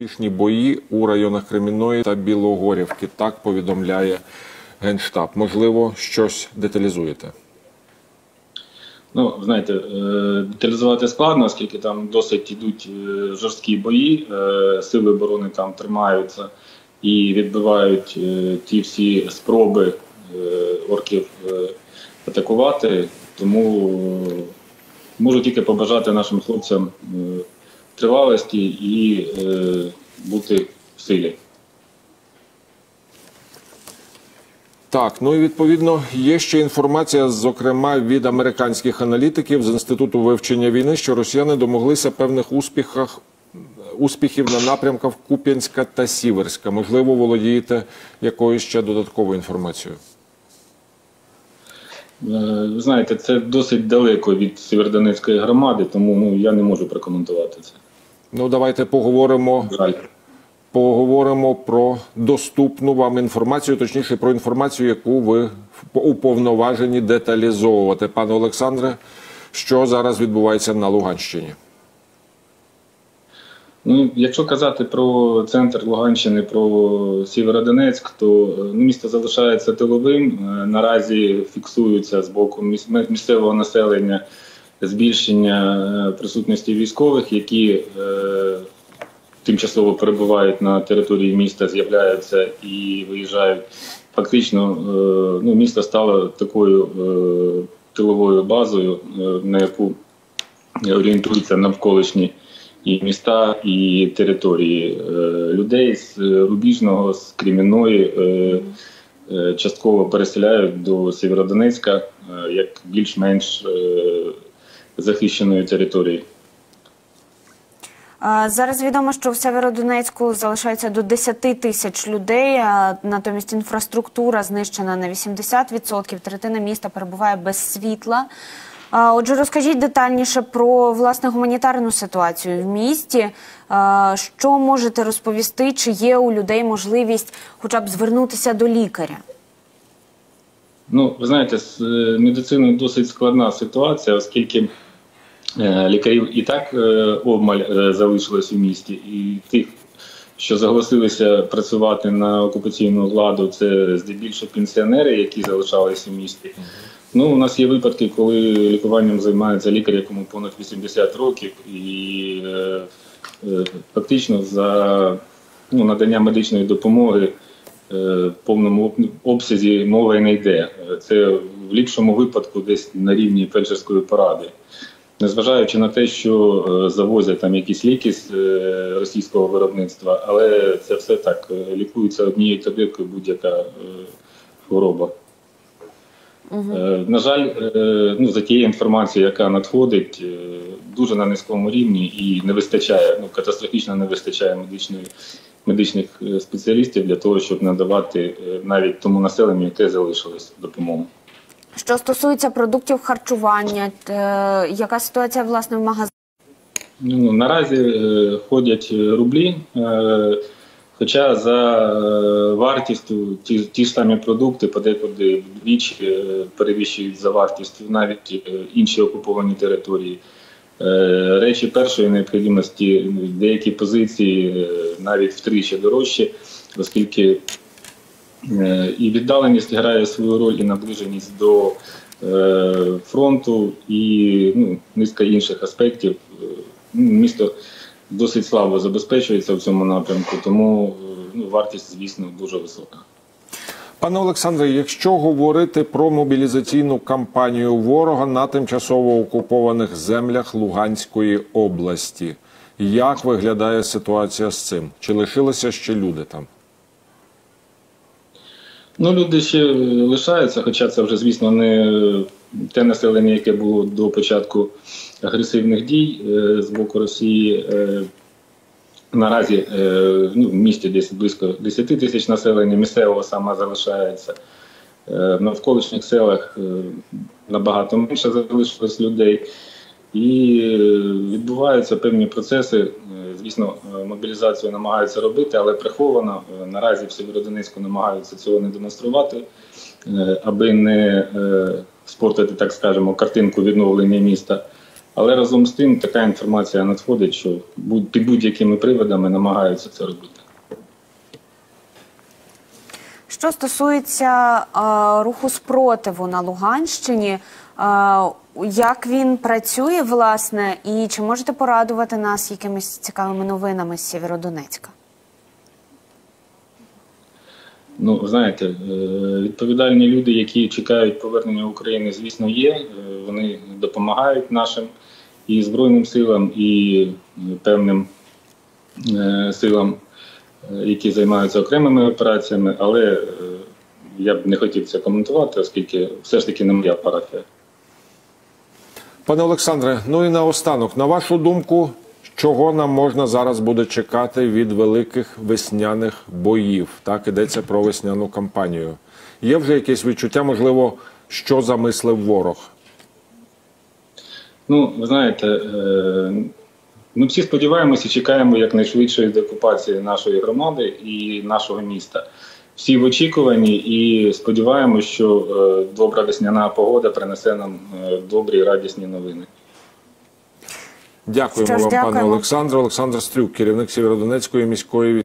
Успішні бої у районах Кремінної та Білогорівки. Так повідомляє Генштаб. Можливо, щось деталізуєте. Ну, знаєте, е, деталізувати складно, оскільки там досить йдуть е, жорсткі бої, е, сили оборони там тримаються і відбивають ті всі спроби орків атакувати. Тому можу тільки побажати нашим хлопцям тривалості і е, бути в силі. Так, ну і відповідно є ще інформація, зокрема від американських аналітиків з інституту вивчення війни, що росіяни домоглися певних успіхах успіхів на напрямках Куп'янська та Сіверська. Можливо, володієте якоюсь ще додатковою інформацією. Е, Ви знаєте, це досить далеко від Сєвєродонецької громади, тому ну, я не можу прокоментувати це. Ну, давайте поговоримо. Жаль. Поговоримо про доступну вам інформацію, точніше про інформацію, яку ви уповноважені деталізовувати. Пане Олександре, що зараз відбувається на Луганщині? Ну, якщо казати про центр Луганщини, про Сєвєродонецьк, то е, ну, місто залишається тиловим. Е, Наразі фіксується з боку місцевого населення збільшення е, присутності військових, які е, тимчасово перебувають на території міста, з'являються і виїжджають. Фактично, е, ну, місто стало такою тиловою базою, на яку орієнтуються навколишні і міста, і території людей з Рубіжного, з Кремінної частково переселяють до Сєвєродонецька як більш-менш захищеної території. Зараз відомо, що в Северодонецьку залишається до 10 тисяч людей. Натомість інфраструктура знищена на 80%. Третина міста перебуває без світла. Отже, розкажіть детальніше про власне гуманітарну ситуацію в місті. Що можете розповісти? Чи є у людей можливість хоча б звернутися до лікаря? Ну, ви знаєте, з е, медициною досить складна ситуація, оскільки лікарів і так е, обмаль е, залишилось у місті, і тих, що заголосилися працювати на окупаційну владу, це здебільшого пенсіонери, які залишалися у місті. Ну, у нас є випадки, коли лікуванням займається лікар, якому понад 80 років, і е, е, фактично за ну, надання медичної допомоги е, в повному обсязі мова й не йде. Е, Це в ліпшому випадку десь на рівні фельдшерської поради. Незважаючи на те, що е, завозять там якісь ліки з е, російського виробництва, але це все так е, лікується однією таблеткою будь-яка хвороба. Е, На жаль, ну, за тією інформацією, яка надходить, дуже на низькому рівні і не вистачає, ну катастрофічно не вистачає медичної, медичних спеціалістів для того, щоб надавати навіть тому населенню, яке залишилось допомогу. Що стосується продуктів харчування, е, яка ситуація власне в магазинах? Ну, наразі е, ходять е, рублі, хоча за вартістю ті, ті ж самі продукти подекуди вдвічі перевищують за вартістю навіть інші окуповані території. Речі першої необхідності, деякі позиції навіть втричі дорожчі, оскільки І віддаленість грає свою роль і наближеність до е, фронту, і ну, низка інших аспектів. Е, Місто досить слабо забезпечується в цьому напрямку, тому е, ну, вартість, звісно, дуже висока. Пане Олександре, якщо говорити про мобілізаційну кампанію ворога на тимчасово окупованих землях Луганської області, як виглядає ситуація з цим? Чи лишилися ще люди там? Ну, люди ще лишаються, хоча це вже, звісно, не те населення, яке було до початку агресивних дій е, з боку Росії. Е, Наразі е, ну, в місті десь близько 10 тисяч населення, місцевого саме залишається. В навколишніх селах набагато менше залишилось людей. І відбуваються певні процеси. Звісно, е, мобілізацію намагаються робити, але приховано. Е, Наразі в Сєвєродонецьку намагаються цього не демонструвати, е, аби не спортити, так скажемо, картинку відновлення міста. Але разом з тим така інформація надходить, що під будь-якими приводами намагаються це робити. Що стосується е, руху спротиву на Луганщині, е, як він працює, власне, і чи можете порадувати нас якимись цікавими новинами з Сєвєродонецька? Ну, знаєте, е, відповідальні люди, які чекають повернення України, звісно, є. Е, Вони допомагають нашим і Збройним силам, і е, певним силам, які займаються окремими операціями, але е, я б не хотів це коментувати, оскільки все ж таки не моя парафія. Пане Олександре, ну і наостанок, на вашу думку, чого нам можна зараз буде чекати від великих весняних боїв? Так ідеться про весняну кампанію. Є вже якесь відчуття, можливо, що замислив ворог? Ну, ви знаєте, е, ми всі сподіваємося і чекаємо якнайшвидшої деокупації нашої громади і нашого міста. Всі в очікуванні і сподіваємося, що е, добра весняна погода принесе нам е, добрі і радісні новини. Дякуємо вам, пане. Олександре. Олександр Стрюк, керівник Сєвєродонецької міської